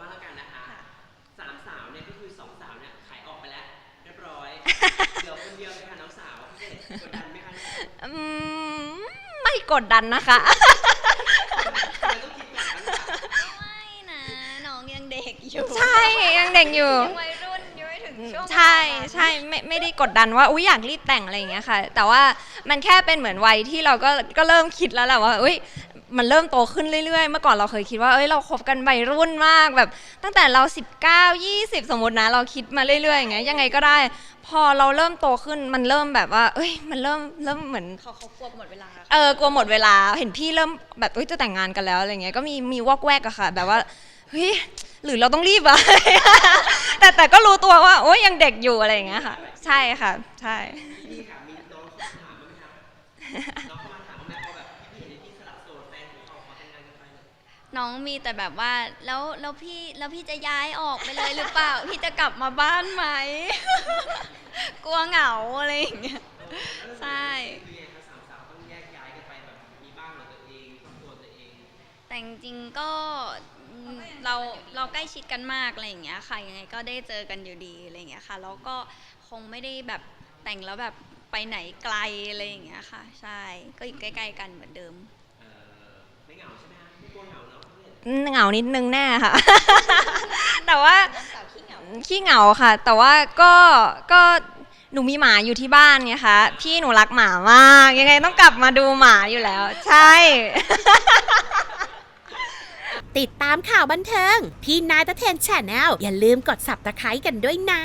บ้างแล้วกันนะคะค่ะสามสาวเนี่ยก็คือสองสาวเนี่ยขายออกไปแล้วเรียบร้อย เหลือคนเดียวเลยค่ะน้องสาวพี่เกดกดดันไหมคะอืมไม่กดดันนะคะ ทำไมต้องคิดก่อนบ้างล่ะไม่นะ น้องยังเด็กอยู่ใช่ยังเด็กอยู่ ยังวัยรุ่นยังไม่ถึงช่วงใช่ใช่ไม่ไม่ได้กดดันว่าอุ้ยอยากรีบแต่งอะไรอย่างเงี้ยค่ะ แต่ว่ามันแค่เป็นเหมือนวัยที่เราก็ก็เริ่มคิดแล้วแหละว่าเอ้ย มันเริ่มโตขึ้นเรื่อยๆ เมื่อก่อนเราเคยคิดว่า เอ้ย เราคบกันวัยรุ่นมากแบบ ตั้งแต่เรา 19 20 สมมตินะ เราคิดมาเรื่อยๆ อย่างเงี้ย ยังไงก็ได้ พอเราเริ่มโตขึ้น มันเริ่มแบบว่า เอ้ย มันเริ่ม เริ่มเหมือน เขาเขากลัวหมดเวลา เออ กลัวหมดเวลา เห็นพี่เริ่มแบบเอ้ย จะแต่งงานกันแล้วอะไรเงี้ย ก็มี มีวอกแวกอะค่ะ แบบว่า เฮ้ย หรือเราต้องรีบอะ แต่แต่ก็รู้ตัวว่า โอ้ยยังเด็กอยู่อะไรอย่างเงี้ยค่ะ ใช่ค่ะ ใช่ พี่ค่ะมีน้องเข้ามาถามบ้างไหมคะน้องเข้ามาถาม น้องมีแต่แบบว่าแล้วแล้วพี่แล้วพี่จะย้ายออกไปเลยหรือเปล่า พี่จะกลับมาบ้านไหม กลัวเหงาอะไรอย่างเงี้ยใช่ คือยังไงคะสามสาวต้องแยกย้ายกันไปแบบมีบ้านของตัวเองครอบครัวตัวเอง แต่จริงๆก็เราเราใกล้ชิดกันมากอะไรอย่างเงี้ยค่ะยังไงก็ได้เจอกันอยู่ดีอะไรอย่างเงี้ยค่ะแล้วก็คงไม่ได้แบบแต่งแล้วแบบไปไหนไกลอะไรอย่างเงี้ยค่ะ ใช่ก็อยู่ใกล้ ๆ กันเหมือนเดิม เออไม่เหงาใช่ไหมคะไม่กลัวเหงาเนาะ เห็นเหงานิดนึงแน่ค่ะ แต่ว่าสาวขี้เหงาขี้เหงาค่ะ แต่ว่าก็ก็หนูมีหมาอยู่ที่บ้านไงคะพี่หนูรักหมามาก ยังไงต้องกลับมาดูหมาอยู่แล้ว ใช่ ติดตามข่าวบันเทิง พี่นายตะเทนแชนแนลอย่าลืมกด subscribe กันด้วยนะ